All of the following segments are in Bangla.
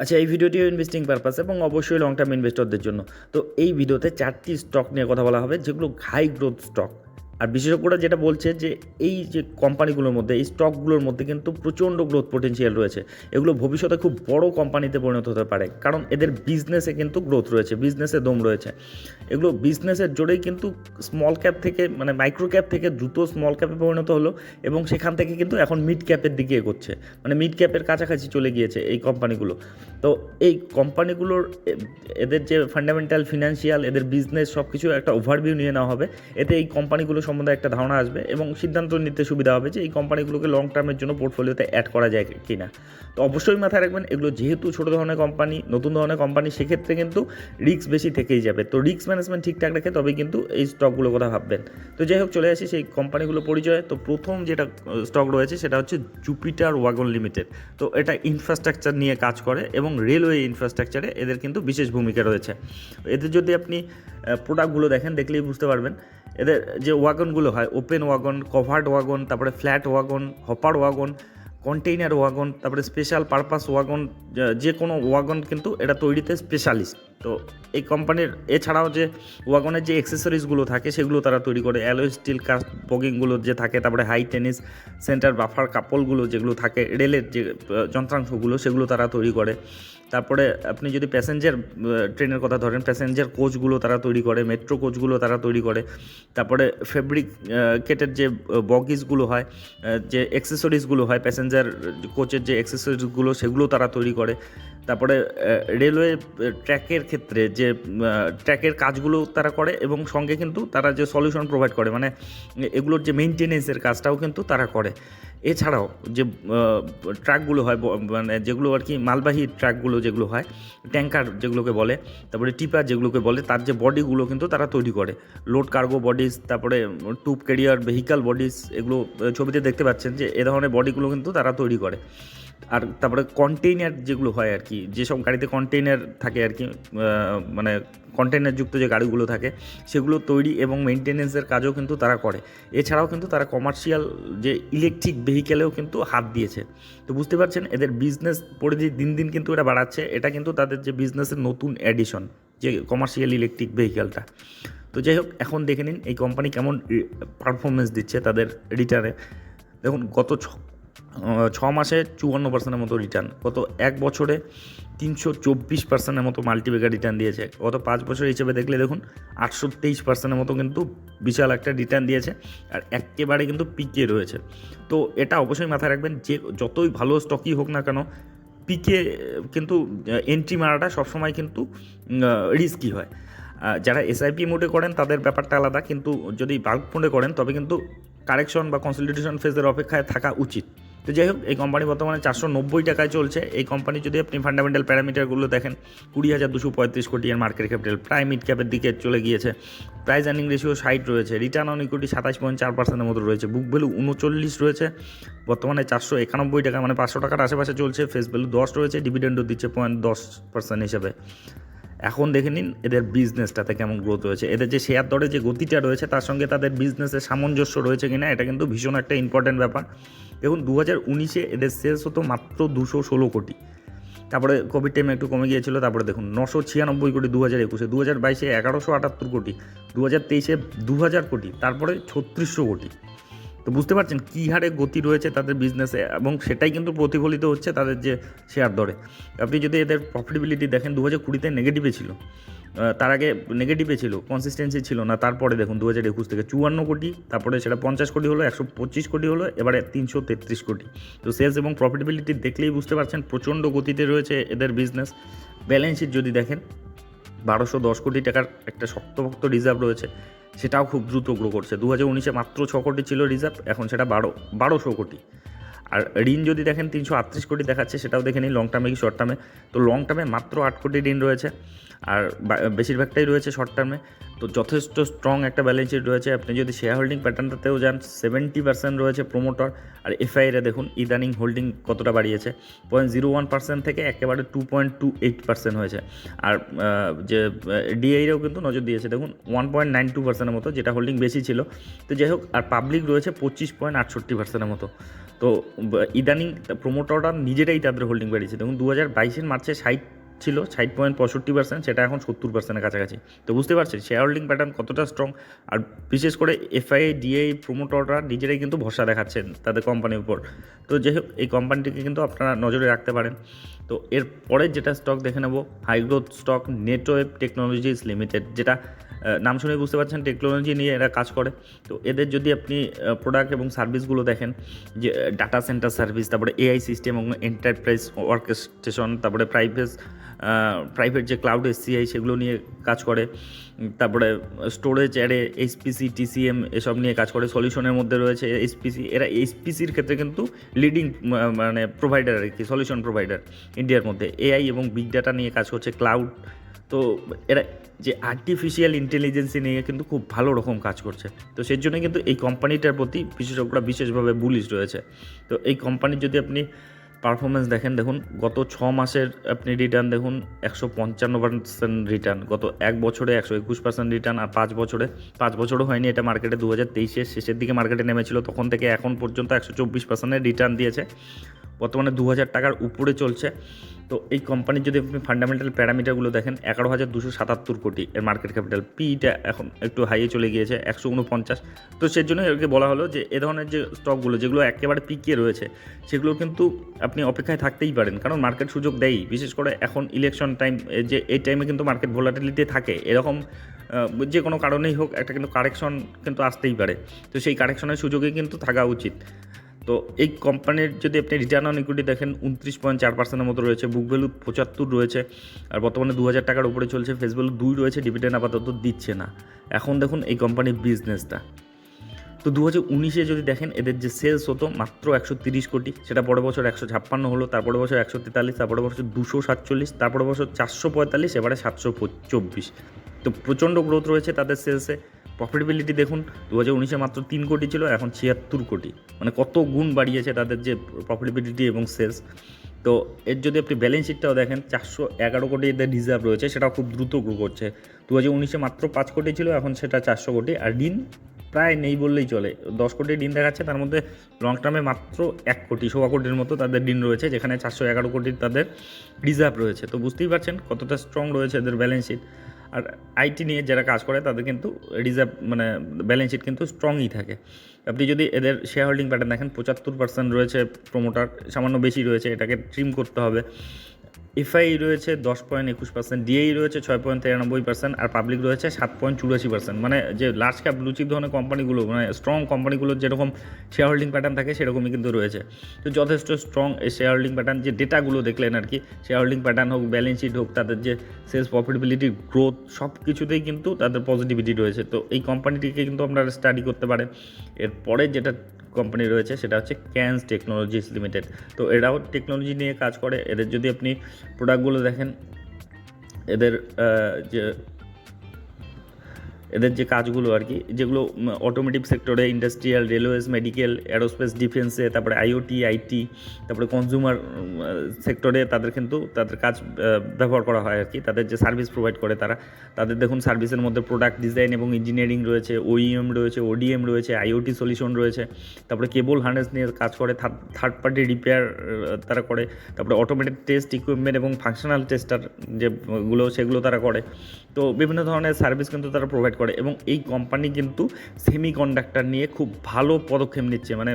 আচ্ছা এই ভিডিওটিও ইনভেস্টিং পারপাস এবং অবশ্যই লং টার্ম ইনভেস্টরদের জন্য। তো এই ভিডিওতে চারটি স্টক নিয়ে কথা বলা হবে, যেগুলো হাই গ্রোথ স্টক আর বিশেষজ্ঞরা যেটা বলছে যে এই যে কোম্পানিগুলোর মধ্যে, এই স্টকগুলোর মধ্যে কিন্তু প্রচণ্ড গ্রোথ পোটেনশিয়াল রয়েছে। এগুলো ভবিষ্যতে খুব বড় কোম্পানিতে পরিণত হতে পারে। কারণ এদের বিজনেসে কিন্তু গ্রোথ রয়েছে বিজনেসে দম রয়েছে। এগুলো বিজনেসের জোরেই কিন্তু স্মল ক্যাপ থেকে মানে মাইক্রো ক্যাপ থেকে দ্রুত স্মল ক্যাপে পরিণত হলো এবং সেখান থেকে কিন্তু এখন মিড ক্যাপের দিকে এগোচ্ছে। মানে মিড ক্যাপের কাছাকাছি চলে গিয়েছে এই কোম্পানিগুলো। তো এই কোম্পানিগুলোর এদের যে ফান্ডামেন্টাল ফিনান্সিয়াল এদের বিজনেস সব কিছু একটা ওভারভিউ নিয়ে নেওয়া হবে। এতে এই কোম্পানিগুলো সম্বন্ধে একটা ধারণা আসবে এবং সিদ্ধান্ত নিতে সুবিধা হবে যে এই কোম্পানিগুলোকে লং টার্মের জন্য পোর্টফোলিওতে অ্যাড করা যায় কি না তো অবশ্যই মাথায় রাখবেন, এগুলো যেহেতু ছোটো ধরনের কোম্পানি নতুন ধরনের কোম্পানি সেক্ষেত্রে কিন্তু রিস্ক বেশি থেকেই যাবে। তো রিস্ক ম্যানেজমেন্ট ঠিকঠাক রেখে তবে কিন্তু এই স্টকগুলোর কথা ভাববেন। তো যাই হোক, চলে আসি সেই কোম্পানিগুলো পরিচয়। তো প্রথম যেটা স্টক রয়েছে সেটা হচ্ছে জুপিটার ওয়াগন লিমিটেড তো এটা ইনফ্রাস্ট্রাকচার নিয়ে কাজ করে এবং রেলওয়ে ইনফ্রাস্ট্রাকচারে এদের কিন্তু বিশেষ ভূমিকা রয়েছে। এদের যদি আপনি প্রোডাক্টগুলো দেখেন, দেখলেই বুঝতে পারবেন এদের যে ওয়াগনগুলো হয়, ওপেন ওয়াগন, কভার্ড ওয়াগন, তারপরে flat wagon, hopper wagon, container wagon, তারপরে স্পেশাল পারপাস ওয়াগন, যে কোনো ওয়াগন কিন্তু এটা তৈরিতে স্পেশালিস্ট তো এই কোম্পানির এছাড়াও যে ওয়াগনের যে অ্যাক্সেসরিজগুলো থাকে, সেগুলো তারা তৈরি করে। অ্যালো স্টিল কাস্ট বগিংগুলো যে থাকে, তারপরে হাই টেনিস সেন্টার বাফার কাপলগুলো যেগুলো থাকে, রেলের যে যন্ত্রাংশগুলো সেগুলো তারা তৈরি করে। তারপরে আপনি যদি প্যাসেঞ্জার ট্রেনের কথা ধরেন প্যাসেঞ্জার কোচগুলো তারা তৈরি করে মেট্রো কোচগুলো তারা তৈরি করে। তারপরে ফেব্রিক কেটের যে বগিসগুলো হয় যে অ্যাক্সেসরিজগুলো হয় প্যাসেঞ্জার কোচের যে অ্যাক্সেসরিজগুলো সেগুলো তারা তৈরি করে। তারপরে রেলওয়ে ট্র্যাকের ক্ষেত্রে যে ট্র্যাকের কাজগুলো তারা করে এবং সঙ্গে কিন্তু তারা যে সলিউশন প্রোভাইড করে মানে এগুলোর যে মেনটেনেন্সের কাজটাও কিন্তু তারা করে। এছাড়াও যে ট্রাকগুলো হয় মানে যেগুলো আর কি মালবাহী ট্রাকগুলো যেগুলো হয় ট্যাঙ্কার যেগুলোকে বলে, তারপরে টিপার যেগুলোকে বলে, তার যে বডিগুলো কিন্তু তারা তৈরি করে। লোড কার্গো বডিস তারপরে টুপ ক্যারিয়ার ভেহিকাল বডিস এগুলো ছবিতে দেখতে পাচ্ছেন যে, এ ধরনের বডিগুলো কিন্তু তারা তৈরি করে। আর তারপরে কন্টেইনার যেগুলো হয় আর কি, যেসব গাড়িতে কন্টেইনার থাকে আর কি মানে কন্টেইনারযুক্ত যে গাড়িগুলো থাকে, সেগুলো তৈরি এবং মেনটেনেন্সের কাজও কিন্তু তারা করে। এছাড়াও কিন্তু তারা কমার্শিয়াল যে ইলেকট্রিক ভেহিকেলেও কিন্তু হাত দিয়েছে। তো বুঝতে পারছেন, এদের বিজনেস পরিধি দিন দিন কিন্তু এটা বাড়াচ্ছে, এটা কিন্তু তাদের যে বিজনেসের নতুন অ্যাডিশন যে কমার্শিয়াল ইলেকট্রিক ভেহিকেলটা তো যাই হোক, এখন দেখে নিন এই কোম্পানি কেমন পারফরমেন্স দিচ্ছে তাদের রিটার্নে দেখুন, গত ছ ছ মাসে চুয়ান্ন পার্সেন্টের মতো রিটার্ন গত এক বছরে তিনশো চব্বিশ পার্সেন্টের মতো মাল্টিবেগার রিটার্ন দিয়েছে। গত পাঁচ বছর হিসেবে দেখলে দেখুন, আটশো তেইশ পার্সেন্টের মতো কিন্তু বিশাল একটা রিটার্ন দিয়েছে আর একেবারে কিন্তু পিকে রয়েছে। তো এটা অবশ্যই মাথায় রাখবেন, যে যতই ভালো স্টকই হোক না কেন পিকে কিন্তু এন্ট্রি মারাটা সবসময় কিন্তু রিস্কি হয়। যারা এসআইপি মোডে করেন, তাদের ব্যাপারটা আলাদা। কিন্তু যদি বাল্ক মোডে করেন, তবে কিন্তু কারেকশন বা কনসলিডেশন ফেজের অপেক্ষায় থাকা উচিত। তো যাই হোক, এই কোম্পানি বর্তমানে চারশো নব্বই টাকায় চলছে। এই কোম্পানি যদি আপনি ফান্ডামেন্টাল প্যারামিটারগুলো দেখেন, কুড়ি হাজার দুশো পঁয়ত্রিশ কোটি এর মার্কেট ক্যাপিটাল প্রায় মিড ক্যাপের দিকে চলে গিয়েছে। প্রাইস আর্নিং রেশিও ষাট রয়েছে রিটার্ন অন ইকুইটি সাতাশ পয়েন্ট চার পার্সেন্টের মতো রয়েছে বুক ভ্যালু উনচল্লিশ রয়েছে। বর্তমানে চারশো একানব্বই টাকা মানে পাঁচশো টাকার আশেপাশে চলছে ফেস ভ্যালু দশ রয়েছে ডিভিডেন্ডও দিচ্ছে পয়েন্ট দশ পার্সেন্ট হিসেবে। এখন দেখে নিন এদের বিজনেসটাতে কেমন গ্রোথ রয়েছে। এদের যে শেয়ার দরে যে গতিটা রয়েছে, তার সঙ্গে তাদের বিজনেসের সামঞ্জস্য রয়েছে কিনা, এটা কিন্তু ভীষণ একটা ইম্পর্ট্যান্ট ব্যাপার। দেখুন দু হাজার উনিশে এদের সেলস হতো মাত্র দুশো ষোলো কোটি। তারপরে কোভিড টাইমে একটু কমে গিয়েছিল, তারপরে দেখুন, নশো ছিয়ানব্বই কোটি দু হাজার একুশে দু হাজার বাইশে এগারোশো আটাত্তর কোটি দু হাজার তেইশে দু হাজার কোটি, তারপরে ছত্রিশশো কোটি। তো বুঝতে পারছেন কী হারে গতি রয়েছে তাদের বিজনেসে এবং সেটাই কিন্তু প্রতিফলিত হচ্ছে তাদের যে শেয়ার দরে। আপনি যদি এদের প্রফিটেবিলিটি দেখেন দু হাজার কুড়িতে নেগেটিভে ছিল। তার আগে নেগেটিভে ছিল কনসিস্টেন্সি ছিল না, তারপরে দেখুন দু হাজার একুশ থেকে চুয়ান্ন কোটি, তারপরে সেটা পঞ্চাশ কোটি হলো, একশো পঁচিশ কোটি হলো, এবারে তিনশো তেত্রিশ কোটি। তো সেলস এবং প্রফিটেবিলিটি দেখলেই বুঝতে পারছেন প্রচণ্ড গতিতে রয়েছে এদের বিজনেস ব্যালেন্স শিট যদি দেখেন বারোশো দশ কোটি টাকার একটা শক্তভক্ত রিজার্ভ রয়েছে, সেটাও খুব দ্রুত গ্রো করছে। দু হাজার উনিশে মাত্র ছ কোটি ছিল রিজার্ভ এখন সেটা বারো, বারোশো কোটি। আর ঋণ যদি দেখেন তিনশো আটত্রিশ কোটি দেখাচ্ছে, সেটাও দেখে নিন লং টার্মে কি শর্ট টার্মে তো লং টার্মে মাত্র আট কোটি ঋণ রয়েছে, আর বেশিরভাগটাই রয়েছে শর্ট টার্মে তো যথেষ্ট স্ট্রং একটা ব্যালেন্স শিট রয়েছে। আপনি যদি শেয়ার হোল্ডিং প্যাটার্নটাতেও যান সেভেন্টি পার্সেন্ট রয়েছে প্রোমোটার আর এফআইরে দেখুন, ইদানিং হোল্ডিং কতটা বাড়িয়েছে? পয়েন্ট জিরো ওয়ান পার্সেন্ট থেকে একেবারে two point two eight percent হয়েছে। আর যে ডিআইরেও কিন্তু নজর দিয়েছে। দেখুন ওয়ান পয়েন্ট নাইন টু পার্সেন্টের মতো, যেটা হোল্ডিং বেশি ছিল। তো যাই হোক, আর পাবলিক রয়েছে পঁচিশ পয়েন্ট আটষট্টি পার্সেন্টের মতো। তো ইদানিং প্রোমোটাররা নিজেরাই তাদের হোল্ডিং বাড়িয়েছে। দেখুন দু হাজার বাইশের মার্চে ষাট ছিল, ষাট পয়েন্ট পঁয়ষট্টি পার্সেন্ট সেটা এখন সত্তর পার্সেন্টের কাছাকাছি। তো বুঝতে পারছেন শেয়ার হোল্ডিং প্যাটার্ন কতটা স্ট্রং আর বিশেষ করে এফআইআই ডিআই প্রোমোটাররা নিজেরাই কিন্তু ভরসা দেখাচ্ছেন তাদের কোম্পানির উপর। তো যাই হোক, এই কোম্পানিটিকে কিন্তু আপনারা নজরে রাখতে পারেন। তো এর পরে যেটা স্টক দেখে নেব high growth stock Netweb Technologies Limited যেটা নাম শুনে বুঝতে পারছেন টেকনোলজি নিয়ে এরা কাজ করে। তো এদের যদি আপনি প্রোডাক্ট এবং সার্ভিসগুলো দেখেন, যে ডাটা সেন্টার সার্ভিস তারপরে এআই সিস্টেম এবং এন্টারপ্রাইজ অর্কেস্ট্রেশন তারপরে প্রাইভেট প্রাইভেট যে ক্লাউড এসসিআই সেগুলো নিয়ে কাজ করে তারপরে স্টোরেজ অ্যারে এইচপিসি টিসিএম এসব নিয়ে কাজ করে সলিউশনের মধ্যে রয়েছে এইচপিসি এরা এইচপিসির ক্ষেত্রে কিন্তু লিডিং মানে প্রোভাইডার আর কি সলিউশন প্রোভাইডার ইন্ডিয়ার মধ্যে। এআই এবং বিগ ডাটা নিয়ে কাজ করছে ক্লাউড তো এরা যে আর্টিফিশিয়াল ইন্টেলিজেন্সি নিয়ে কিন্তু খুব ভালো রকম কাজ করছে। তো সেই জন্য কিন্তু এই কোম্পানিটার প্রতি বিশেষজ্ঞরা বিশেষভাবে বুলিশ রয়েছে। তো এই কোম্পানির যদি আপনি পারফরমেন্স দেখেন, দেখুন, গত ছ মাসের আপনি রিটার্ন দেখুন, একশো পঞ্চান্ন পার্সেন্ট রিটার্ন গত এক বছরে একশো একুশ পার্সেন্ট রিটার্ন আর পাঁচ বছরে, পাঁচ বছরও হয়নি, এটা মার্কেটে দু হাজার তেইশের শেষের দিকে মার্কেটে নেমেছিল, তখন থেকে এখন পর্যন্ত একশো চব্বিশ পার্সেন্টের রিটার্ন দিয়েছে। বর্তমানে দু হাজার টাকার উপরে চলছে। তো এই কোম্পানির যদি আপনি ফান্ডামেন্টাল প্যারামিটারগুলো দেখেন, এগারো হাজার দুশো সাতাত্তর কোটি এর মার্কেট ক্যাপিটাল পিটা এখন একটু হাইয়ে চলে গিয়েছে, একশো উনপঞ্চাশ। তো সেই জন্য এরকে বলা হলো যে, এ ধরনের যে স্টকগুলো যেগুলো একেবারে পিকে রয়েছে, সেগুলো কিন্তু আপনি অপেক্ষায় থাকতেই পারেন। কারণ মার্কেট সুযোগ দেয়ই। বিশেষ করে এখন ইলেকশন টাইম যে, এই টাইমে কিন্তু মার্কেট ভোলাটিলিটি থাকে। এরকম যে কোনো কারণেই হোক, একটা কিন্তু কারেকশন কিন্তু আসতেই পারে। তো সেই কারেকশনের সুযোগে কিন্তু থাকা উচিত। তো এই কোম্পানির যদি আপনি রিটার্ন অন ইকুইটি দেখেন, উনত্রিশ পয়েন্ট চার পার্সেন্টের মতো রয়েছে বুক ভ্যালু পঁচাত্তর রয়েছে, আর বর্তমানে দু হাজার টাকার উপরে চলছে ফেস ভ্যালু দুই রয়েছে ডিভিডেন্ড আপাতত দিচ্ছে না। এখন দেখুন এই কোম্পানির বিজনেসটা তো দু হাজার উনিশে যদি দেখেন, এদের যে সেলস হতো মাত্র একশো তিরিশ কোটি, সেটা পরের বছর একশো ছাপ্পান্ন হলো তারপরে বছর একশো তেতাল্লিশ তারপরে বছর দুশো সাতচল্লিশ তারপরে বছর চারশো পঁয়তাল্লিশ, এবারে সাতশো চব্বিশ। তো প্রচণ্ড গ্রোথ রয়েছে তাদের সেলসে প্রফিটেবিলিটি দেখুন দু হাজার উনিশে মাত্র তিন কোটি ছিল, এখন ছিয়াত্তর কোটি। মানে কত গুণ বাড়িয়েছে তাদের যে প্রফিটেবিলিটি এবং সেলস তো এর যদি আপনি ব্যালেন্স শিটটাও দেখেন, চারশো এগারো কোটি এদের রিজার্ভ রয়েছে, সেটাও খুব দ্রুত গ্রো করছে। দু হাজার উনিশে মাত্র পাঁচ কোটি ছিল, এখন সেটা চারশো কোটি। আর ঋণ প্রায় নেই বললেই চলে। দশ কোটি ঋণ দেখাচ্ছে, তার মধ্যে লং টার্মে মাত্র এক কোটি, সোয়া কোটির মতো তাদের ঋণ রয়েছে, যেখানে চারশো এগারো কোটির তাদের রিজার্ভ রয়েছে। তো বুঝতেই পারছেন কতটা স্ট্রং রয়েছে এদের ব্যালেন্স শিট আর আইটি নিয়ে যারা কাজ করে, তাদের কিন্তু রিজার্ভ মানে ব্যালেন্স শিট কিন্তু স্ট্রংই থাকে। আপনি যদি এদের শেয়ার হোল্ডিং প্যাটার্ন দেখেন, পঁচাত্তর পার্সেন্ট রয়েছে প্রোমোটার সামান্য বেশি রয়েছে, এটাকে ট্রিম করতে হবে। এফআই রয়েছে দশ পয়েন্ট একুশ পার্সেন্ট, ডিএই রয়েছে ছয় পয়েন্ট তিরানব্বই পার্সেন্ট আর পাবলিক রয়েছে সাত পয়েন্ট চুরাশি পার্সেন্ট। মানে যে লার্জ ক্যাপ ব্লুচিপ ধরনের কোম্পানিগুলো মানে স্ট্রং কোম্পানিগুলোর যেরকম শেয়ার হোল্ডিং প্যাটার্ন থাকে, সেরকমই কিন্তু রয়েছে। তো যথেষ্ট স্ট্রং এই শেয়ার হোল্ডিং প্যাটার্ন যে ডেটাগুলো দেখলেন আর কি শেয়ার হোল্ডিং প্যাটার্ন হোক ব্যালেন্স শিট হোক, তাদের যে সেলস প্রফিটেবিলিটি গ্রোথ সব কিছুতেই কিন্তু তাদের পজিটিভিটি রয়েছে। তো এই কোম্পানিটিকে কিন্তু আপনারা স্টাডি করতে পারেন। এরপরে যেটা কোম্পানি রয়েছে, সেটা হচ্ছে ক্যান্স টেকনোলজিস লিমিটেড তো এরাও টেকনোলজি নিয়ে কাজ করে। এদের যদি আপনি প্রোডাক্টগুলো দেখেন। এদের যে এদের যে কাজগুলো আর কি, যেগুলো অটোমেটিভ সেক্টরে ইন্ডাস্ট্রিয়াল রেলওয়েজ মেডিকেল অ্যারোস্পেস ডিফেন্সে তারপরে আইওটি আইটি তারপরে কনজিউমার সেক্টরে তাদের কিন্তু তাদের কাজ ব্যবহার করা হয় আর কি। তাদের যে সার্ভিস প্রোভাইড করে তারা। তাদের দেখুন সার্ভিসের মধ্যে প্রোডাক্ট ডিজাইন এবং ইঞ্জিনিয়ারিং রয়েছে ওইএম রয়েছে ওডিএম রয়েছে আইওটি সলিউশন রয়েছে, তারপরে কেবল হার্নেস নিয়ে কাজ করে থার্ড পার্টি রিপেয়ার তারা করে, তারপরে অটোমেটেড টেস্ট ইকুইপমেন্ট এবং ফাংশনাল টেস্টার যেগুলো সেগুলো তারা করে। তো বিভিন্ন ধরনের সার্ভিস কিন্তু তারা প্রোভাইড করে এবং এই কোম্পানি কিন্তু সেমি কন্ডাক্টর নিয়ে খুব ভালো পদক্ষেপ নিচ্ছে মানে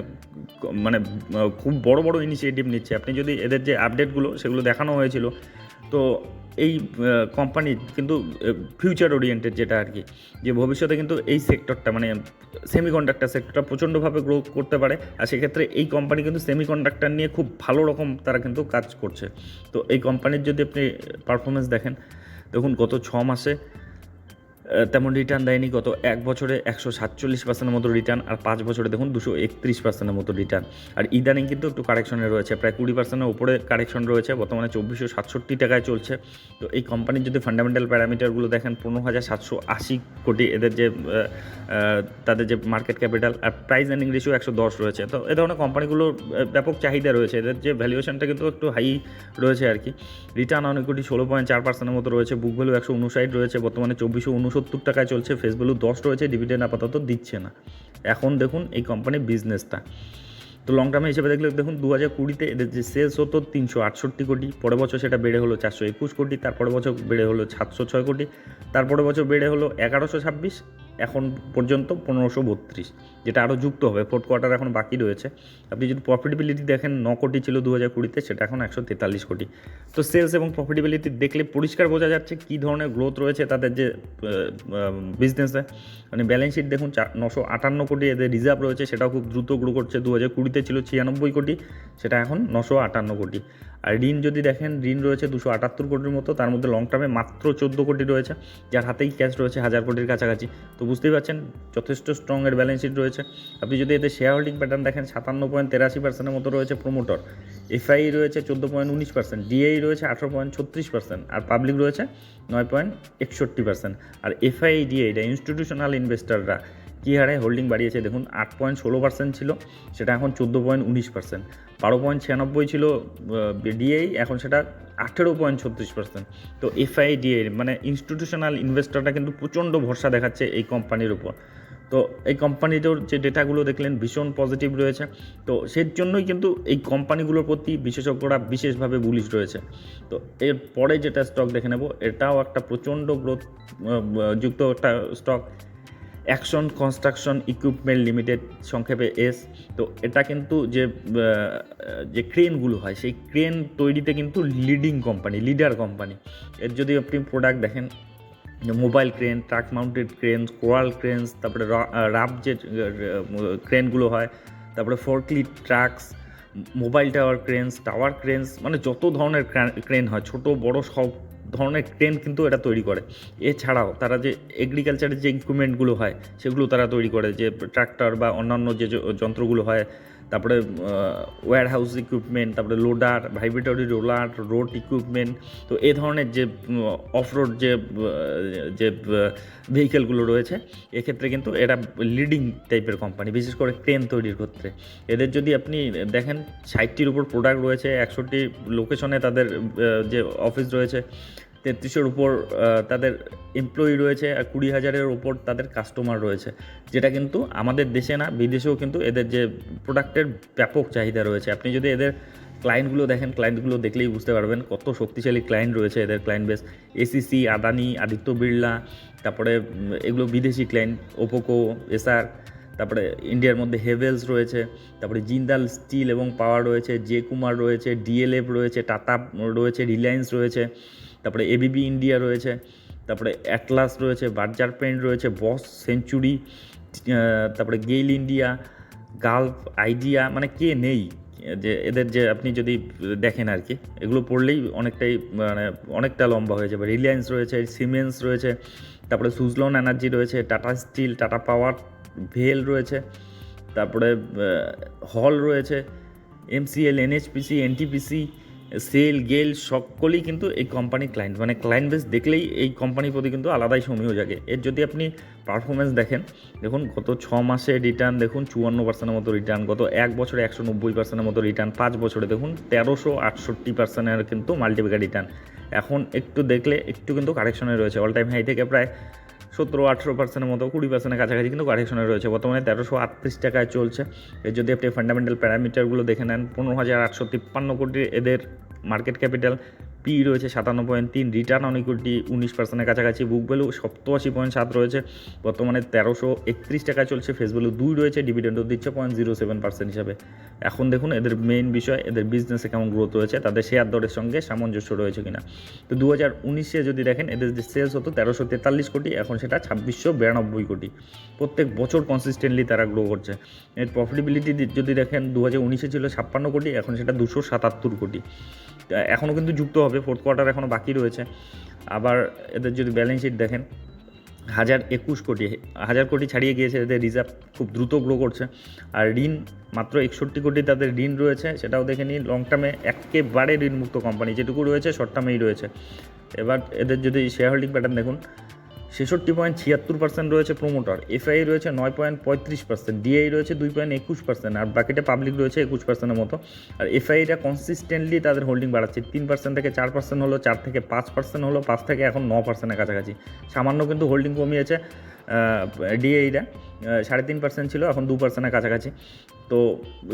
মানে খুব বড় বড় ইনিশিয়েটিভ নিচ্ছে। আপনি যদি এদের যে আপডেটগুলো সেগুলো দেখানো হয়েছিল, তো এই কোম্পানি কিন্তু ফিউচার ওরিয়েন্টেড যেটা আর কি যে ভবিষ্যতে কিন্তু এই সেক্টরটা মানে সেমিকন্ডাক্টর সেক্টরটা প্রচণ্ডভাবে গ্রো করতে পারে। আর সেক্ষেত্রে এই কোম্পানি কিন্তু সেমিকন্ডাক্টর নিয়ে খুব ভালো রকম তারা কিন্তু কাজ করছে। তো এই কোম্পানির যদি আপনি পারফরমেন্স দেখেন, দেখুন গত ছ মাসে তেমন রিটার্ন দেয়নি। গত এক বছরে একশো সাতচল্লিশ পার্সেন্টের মতো রিটার্ন আর পাঁচ বছরে দেখুন দুশো একত্রিশ পার্সেন্টের মতো রিটার্ন আর ইদানিং কিন্তু একটু কারেকশনে রয়েছে। প্রায় কুড়ি পার্সেন্টের উপরে কারেকশন রয়েছে। বর্তমানে চব্বিশশো সাতষট্টি টাকায় চলছে। তো এই কোম্পানির যদি ফান্ডামেন্টাল প্যারামিটারগুলো দেখেন, পনেরো হাজার সাতশো আশি কোটি এদের যে তাদের যে মার্কেট ক্যাপিটাল আর প্রাইস আর্নিং রেশিও একশো দশ রয়েছে। তো এ ধরনের কোম্পানিগুলোর ব্যাপক চাহিদা রয়েছে। এদের যে ভ্যালুয়েশনটা কিন্তু একটু হাই রয়েছে আর কি। রিটার্ন অনেক ইকুইটি ষোলো পয়েন্ট চার পার্সেন্টের মতো রয়েছে। বুক ভ্যালু একশো উনষাট রয়েছে। বর্তমানে চব্বিশশো উনসত্তর টাকায় চলছে ফেস ভ্যালু দশ রয়েছে ডিভিডেন্ড আপাতত দিচ্ছে না। এখন দেখুন এই কোম্পানির বিজনেসটা তো লং টার্মে হিসেবে দেখলে দেখুন দু হাজার কুড়িতে এদের যে সেলস হতো তিনশো আটষট্টি কোটি, পরের বছর সেটা বেড়ে হলো চারশো একুশ কোটি তারপরে বছর বেড়ে হলো সাতশো ছয় কোটি তারপরে বছর বেড়ে হলো এগারোশো ছাব্বিশ এখন পর্যন্ত পনেরোশো বত্রিশ, যেটা আরও যুক্ত হবে। ফোর্থ কোয়ার্টার এখন বাকি রয়েছে। আপনি যদি প্রফিটেবিলিটি দেখেন, ন কোটি ছিল দু হাজার কুড়িতে, সেটা এখন একশো তেতাল্লিশ কোটি। তো সেলস এবং প্রফিটেবিলিটি দেখলে পরিষ্কার বোঝা যাচ্ছে কী ধরনের গ্রোথ রয়েছে তাদের যে বিজনেসে মানে ব্যালেন্স শিট দেখুন নশো আটান্ন কোটি এদের রিজার্ভ রয়েছে, সেটাও খুব দ্রুত গ্রো করছে। দু হাজার কুড়িতে ছিল ছিয়ানব্বই কোটি, সেটা এখন নশো আটান্ন কোটি। আর ঋণ যদি দেখেন, ঋণ রয়েছে দুশো আটাত্তর কোটির মতো, তার মধ্যে লং টার্মে মাত্র চোদ্দ কোটি রয়েছে। যার হাতেই ক্যাশ রয়েছে হাজার কোটির কাছাকাছি। তো বুঝতেই পারছেন, যথেষ্ট স্ট্রং এর ব্যালেন্স শিট রয়েছে। আপনি যদি এতে শেয়ার হোল্ডিং প্যাটার্ন দেখেন, সাতান্ন পয়েন্ট তেরাশি পার্সেন্টের মতো রয়েছে প্রোমোটর এফআই রয়েছে চোদ্দ পয়েন্ট উনিশ পার্সেন্ট ডিআই রয়েছে আঠারো পয়েন্ট ছত্রিশ পার্সেন্ট আর পাবলিক রয়েছে নয় পয়েন্ট একষট্টি পার্সেন্ট আর এফআই ডিআই এটা ইনস্টিটিউশনাল ইনভেস্টাররা কী হারে হোল্ডিং বাড়িয়েছে, দেখুন, আট পয়েন্ট ষোলো পার্সেন্ট ছিল, সেটা এখন চোদ্দ পয়েন্ট উনিশ পার্সেন্ট বারো পয়েন্ট ছিয়ানব্বই ছিল ডিআই এখন সেটা আঠেরো পয়েন্ট ছত্রিশ পার্সেন্ট তো এফআই ডিআই মানে ইনস্টিটিউশনাল ইনভেস্টরটা কিন্তু প্রচণ্ড ভরসা দেখাচ্ছে এই কোম্পানির উপর। তো এই কোম্পানিটার যে ডেটাগুলো দেখলেন, ভীষণ পজিটিভ রয়েছে। তো সেই জন্যই কিন্তু এই কোম্পানিগুলোর প্রতি বিশেষজ্ঞরা বিশেষভাবে বুলিশ রয়েছে। তো এর পরে যেটা স্টক দেখে নেব, এটাও একটা প্রচণ্ড গ্রোথ যুক্ত একটা stock Action Construction Equipment Limited সংক্ষেপে এস তো এটা কিন্তু যে যে ক্রেনগুলো হয়, সেই ক্রেন তৈরিতে কিন্তু লিডিং কোম্পানি লিডার কোম্পানি এর যদি আপনি প্রোডাক্ট দেখেন mobile crane truck mounted crane crawler cranes তারপরে রাব যে ক্রেনগুলো হয়, তারপরে forklift trucks mobile tower cranes tower cranes মানে যত ধরনের ক্রেন হয়, ছোট, বড় সব ধরনের ট্রেন কিন্তু এটা তৈরি করে। এছাড়াও তারা যে এগ্রিকালচারের যে ইকুইপমেন্টগুলো হয়, সেগুলো তারা তৈরি করে, যে ট্রাক্টর বা অন্যান্য যে, যন্ত্রগুলো হয় তারপরে ওয়্যার হাউস ইকুইপমেন্ট তারপরে loader vibratory roller road equipment তো এ ধরনের যে অফ রোড যে যে ভেহিকেলগুলো রয়েছে, এক্ষেত্রে কিন্তু এরা লিডিং টাইপের কোম্পানি বিশেষ করে ক্রেন তৈরির ক্ষেত্রে। এদের যদি আপনি দেখেন, ষাটটির উপর প্রোডাক্ট রয়েছে একশোটি লোকেশনে তাদের যে অফিস রয়েছে তেত্রিশের উপর তাদের এমপ্লয়ি রয়েছে আর কুড়ি হাজারের উপর তাদের কাস্টমার রয়েছে। যেটা কিন্তু আমাদের দেশে না, বিদেশেও কিন্তু এদের যে প্রোডাক্টের ব্যাপক চাহিদা রয়েছে। আপনি যদি এদের ক্লায়েন্টগুলো দেখেন ক্লায়েন্টগুলো দেখলেই বুঝতে পারবেন কত শক্তিশালী ক্লায়েন্ট রয়েছে এদের client base ACC Adani Aditya Birla তারপরে এগুলো বিদেশি ক্লায়েন্ট ওপোকো এসআর তারপরে ইন্ডিয়ার মধ্যে হেভেলস রয়েছে, তারপরে জিন্দাল স্টিল এবং পাওয়ার রয়েছে জে কুমার রয়েছে ডিএলএফ রয়েছে টাটা রয়েছে রিলায়েন্স রয়েছে। তারপরে এবিবি ইন্ডিয়া রয়েছে, তারপরে অ্যাটলাস রয়েছে বার্জার পেন্ট রয়েছে বস সেঞ্চুরি তারপরে গেইল ইন্ডিয়া গালফ আইডিয়া মানে কে নেই, যে এদের যে আপনি যদি দেখেন আর কি, এগুলো পড়লেই অনেকটাই মানে অনেকটা লম্বা হয়ে যাবে। রিলায়েন্স রয়েছে সিমেন্স রয়েছে, তারপরে সুজলন এনার্জি রয়েছে টাটা স্টিল টাটা পাওয়ার ভেল রয়েছে, তারপরে হল রয়েছে এমসিএল এনএইচপিসি এনটিপিসি সেল, গেল সকলেই কিন্তু এই কোম্পানির ক্লায়েন্ট মানে ক্লায়েন্ট বেস দেখলেই এই কোম্পানির প্রতি কিন্তু আলাদাই সমীহ জাগে। এর যদি আপনি পারফরমেন্স দেখেন, দেখুন গত ছ মাসে রিটার্ন দেখুন চুয়ান্ন পার্সেন্টের মতো রিটার্ন গত এক বছরে একশো নব্বই পার্সেন্টের মতো রিটার্ন পাঁচ বছরে দেখুন তেরোশো আটষট্টি পার্সেন্টের কিন্তু মাল্টিপ্যাকার রিটার্ন এখন একটু দেখলে একটু কিন্তু কারেকশনে রয়েছে। অল টাইম হাই থেকে প্রায় সতেরো আঠেরো পার্সেন্টের মতো, কুড়ি পার্সেন্টের কাছাকাছি কিন্তু কারেকশনে রয়েছে। বর্তমানে তেরোশো আটত্রিশ টাকায় চলছে। এর যদি আপনি ফান্ডামেন্টাল প্যারামিটারগুলো দেখে নেন, পনেরো হাজার আটশো তিপ্পান্ন কোটি এদের মার্কেট ক্যাপিটাল পি রয়েছে সাতান্ন পয়েন্ট তিন রিটার্ন অন ইকুইটি উনিশ পার্সেন্টের কাছাকাছি বুক ভ্যালু সপ্তআশি পয়েন্ট সাত রয়েছে, বর্তমানে তেরোশো একত্রিশ টাকায় চলছে ফেস ভ্যালু দুই রয়েছে ডিভিডেন্ডও দিচ্ছে পয়েন্ট জিরো সেভেন পার্সেন্ট হিসাবে। এখন দেখুন, এদের মেইন বিষয়, এদের বিজনেসে কেমন গ্রোথ রয়েছে তাদের শেয়ার দরের সঙ্গে সামঞ্জস্য রয়েছে কিনা। তো দু হাজার উনিশে যদি দেখেন, এদের যে সেলস হতো তেরোশো তেতাল্লিশ কোটি, এখন সেটা ছাব্বিশশো বিরানব্বই কোটি। প্রত্যেক বছর কনসিস্টেন্টলি তারা গ্রো করছে। এর প্রফিটেবিলিটি যদি দেখেন দু হাজার উনিশে ছিল ছাপ্পান্ন কোটি, এখন সেটা দুশো সাতাত্তর কোটি। এখনও কিন্তু যুক্ত হবে। ফোর্থ কোয়ার্টার এখনও বাকি রয়েছে। আবার এদের যদি ব্যালেন্স শিট দেখেন, হাজার একুশ কোটি, হাজার কোটি ছাড়িয়ে গিয়েছে এদের রিজার্ভ খুব দ্রুত গ্রো করছে। আর ঋণ, মাত্র একষট্টি কোটি তাদের ঋণ রয়েছে, সেটাও দেখে নিন লং টার্মে একেবারে ঋণমুক্ত কোম্পানি যেটুকু রয়েছে শর্ট টার্মেই রয়েছে। এবার এদের যদি শেয়ার হোল্ডিং প্যাটার্ন দেখুন ছেষট্টি পয়েন্ট ছিয়াত্তর পার্সেন্ট রয়েছে প্রোমোটার এফআই রয়েছে নয় পয়েন্ট পঁয়ত্রিশ পার্সেন্ট ডিআই রয়েছে দুই পয়েন্ট একুশ পার্সেন্ট আর বাকিটা পাবলিক রয়েছে একুশ পার্সেন্টের মতো। আর এফআইটা কনসিস্টেন্টলি তাদের হোল্ডিং বাড়াচ্ছে, তিন পার্সেন্ট থেকে চার পার্সেন্ট হলো, চার থেকে পাঁচ পার্সেন্ট হলো, পাঁচ থেকে এখন ন পার্সেন্টের কাছাকাছি। সামান্য কিন্তু হোল্ডিং কমিয়েছে ডিআইটা সাড়ে তিন পার্সেন্ট ছিল, এখন দু পার্সেন্টের কাছাকাছি। তো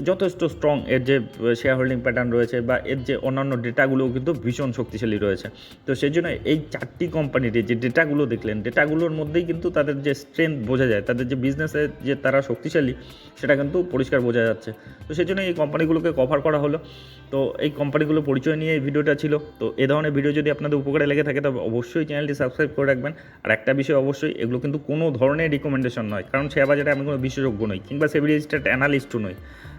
যথেষ্ট স্ট্রং এর যে শেয়ার হোল্ডিং প্যাটার্ন রয়েছে বা এর যে অন্যান্য ডেটাগুলোও কিন্তু ভীষণ শক্তিশালী রয়েছে। তো সেই জন্য এই চারটি কোম্পানির যে ডেটাগুলো দেখলেন ডেটাগুলোর মধ্যেই কিন্তু তাদের যে স্ট্রেংথ বোঝা যায়, তাদের যে বিজনেসের যে তারা শক্তিশালী, সেটা কিন্তু পরিষ্কার বোঝা যাচ্ছে। তো সেই জন্য এই কোম্পানিগুলোকে কভার করা হলো। তো এই কোম্পানিগুলো পরিচয় নিয়ে এই ভিডিওটা ছিল। তো এ ধরনের ভিডিও যদি আপনাদের উপকারে লেগে থাকে, তবে অবশ্যই চ্যানেলটি সাবস্ক্রাইব করে রাখবেন। আর একটা বিষয় অবশ্যই, এগুলো কিন্তু কোনো ধরনের রিকমেন্ডেশন নয়। কারণ শেয়ার বাজারে আমি কোনো বিশেষজ্ঞ নই, কিংবা সেভি রেজিস্টার্ড অ্যানালিস্টও নই।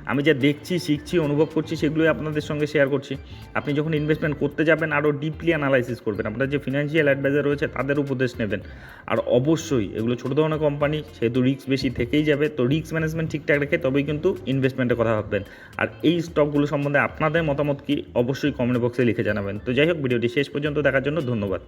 আমি যা দেখছি, শিখছি, অনুভব করছি, সেগুলোই আপনাদের সঙ্গে শেয়ার করছি। আপনি যখন ইনভেস্টমেন্ট করতে যাবেন আরও ডিপলি অ্যানালাইসিস করবেন। আপনার যে ফিনান্সিয়াল অ্যাডভাইজার রয়েছে, তাদের উপদেশ নেবেন। আর অবশ্যই, এগুলো ছোটো ধরনের কোম্পানি সেহেতু রিস্ক বেশি থেকেই যাবে। তো রিস্ক ম্যানেজমেন্ট ঠিকঠাক রেখে তবেই কিন্তু ইনভেস্টমেন্টের কথা ভাববেন। আর এই স্টকগুলো সম্বন্ধে আপনাদের মতামত কি, অবশ্যই কমেন্ট বক্সে লিখে জানাবেন। তো যাই হোক, ভিডিওটি শেষ পর্যন্ত দেখার জন্য ধন্যবাদ।